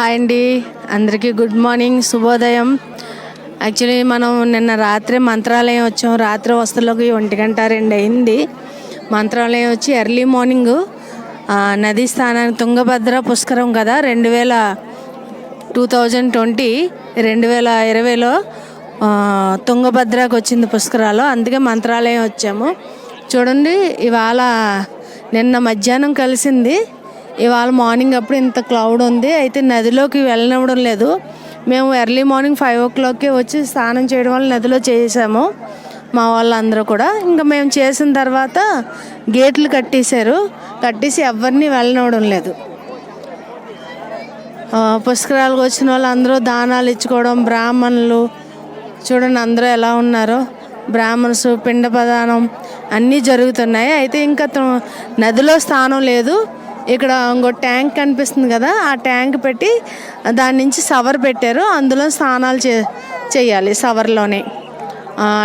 Hi అండి. అందరికీ good morning శుభోదయం. యాక్చువల్లీ మనం నిన్న రాత్రి మంత్రాలయం వచ్చాం. రాత్రి వస్తువులకి ఒంటి గంట రెండు అయింది. మంత్రాలయం వచ్చి ఎర్లీ మార్నింగ్ నదీ స్థానానికి తుంగభద్ర పుష్కరం కదా రెండు వేల టూ థౌజండ్ ట్వంటీ రెండు వేల ఇరవైలో తుంగభద్రకు వచ్చింది పుష్కరాలు. అందుకే మంత్రాలయం వచ్చాము. చూడండి ఇవాళ నిన్న మధ్యాహ్నం కలిసింది. ఇవాళ మార్నింగ్ అప్పుడు ఇంత క్లౌడ్ ఉంది. అయితే నదిలోకి వెళ్ళనివ్వడం లేదు. మేము ఎర్లీ మార్నింగ్ ఫైవ్ ఓ క్లాక్కి వచ్చి స్నానం చేయడం వల్ల నదిలో చేసాము మా వాళ్ళందరూ కూడా. ఇంకా మేము చేసిన తర్వాత గేట్లు కట్టేశారు. కట్టేసి ఎవరిని వెళ్ళనివ్వడం లేదు. పుష్కరాలకు వచ్చిన వాళ్ళు అందరూ దానాలు ఇచ్చుకోవడం బ్రాహ్మణులు చూడండి అందరూ ఎలా ఉన్నారో. బ్రాహ్మణ్స్ పిండ ప్రదానం అన్నీ జరుగుతున్నాయి. అయితే ఇంకా త- నదిలో స్థానం లేదు. ఇక్కడ ఇంకో ట్యాంక్ కనిపిస్తుంది కదా ఆ ట్యాంక్ పెట్టి దాని నుంచి సవర్ పెట్టారు. అందులో స్నానాలు చే చేయాలి సవర్లోనే.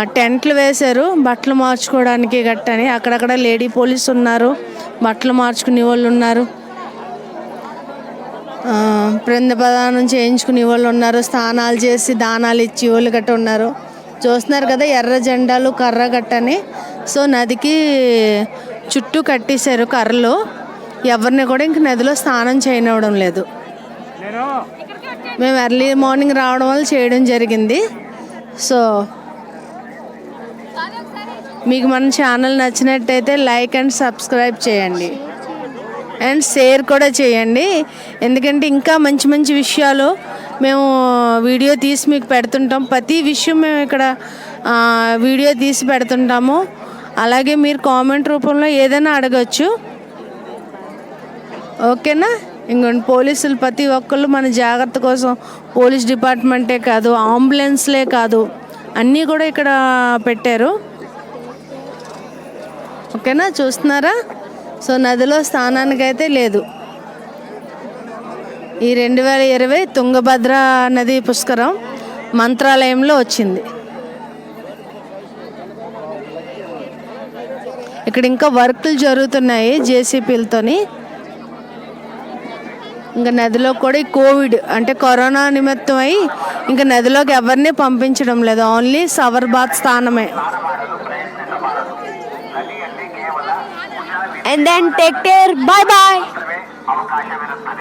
టెంట్లు వేశారు బట్టలు మార్చుకోవడానికి గట్టని. అక్కడక్కడ లేడీ పోలీస్ ఉన్నారు బట్టలు మార్చుకునే వాళ్ళు ఉన్నారు. ఆ, ప్రదానం చేయించుకునే వాళ్ళు ఉన్నారు స్నానాలు చేసి దానాలు ఇచ్చి వాళ్ళు గట్ట ఉన్నారు. చూస్తున్నారు కదా ఎర్ర జెండాలు కర్ర గట్టని. సో నదికి చుట్టూ కట్టేశారు కర్రలు. ఎవరిని కూడా ఇంక నదిలో స్నానం చేయనివ్వడం లేదు. మేము ఎర్లీ మార్నింగ్ రావడం వల్ల చేయడం జరిగింది. సో మీకు మన ఛానల్ నచ్చినట్టయితే లైక్ అండ్ సబ్స్క్రైబ్ చేయండి. అండ్ షేర్ కూడా చేయండి. ఎందుకంటే ఇంకా మంచి మంచి విషయాలు మేము వీడియో తీసి మీకు పెడుతుంటాం. ప్రతి విషయం మేము ఇక్కడ వీడియో తీసి పెడుతుంటాము. అలాగే మీరు కామెంట్ రూపంలో ఏదైనా అడగచ్చు. ఓకేనా? ఇంకొండి పోలీసులు ప్రతి ఒక్కళ్ళు మన జాగ్రత్త కోసం పోలీస్ డిపార్ట్మెంటే కాదు అంబులెన్స్లే కాదు. అన్నీ కూడా ఇక్కడ పెట్టారు. ఓకేనా? చూస్తున్నారా? సో నదిలో స్నానానికి అయితే లేదు. ఈ రెండు వేల ఇరవై తుంగభద్ర నది పుష్కరం మంత్రాలయంలో వచ్చింది. ఇక్కడ ఇంకా వర్కులు జరుగుతున్నాయి జేసీపీలతోని. ఇంకా నదిలో కూడా ఈ కోవిడ్ అంటే కరోనా నిమిత్తం అయి ఇంకా నదిలోకి ఎవరిని పంపించడం లేదు. Only shower bath స్థానమే. And then take care bye bye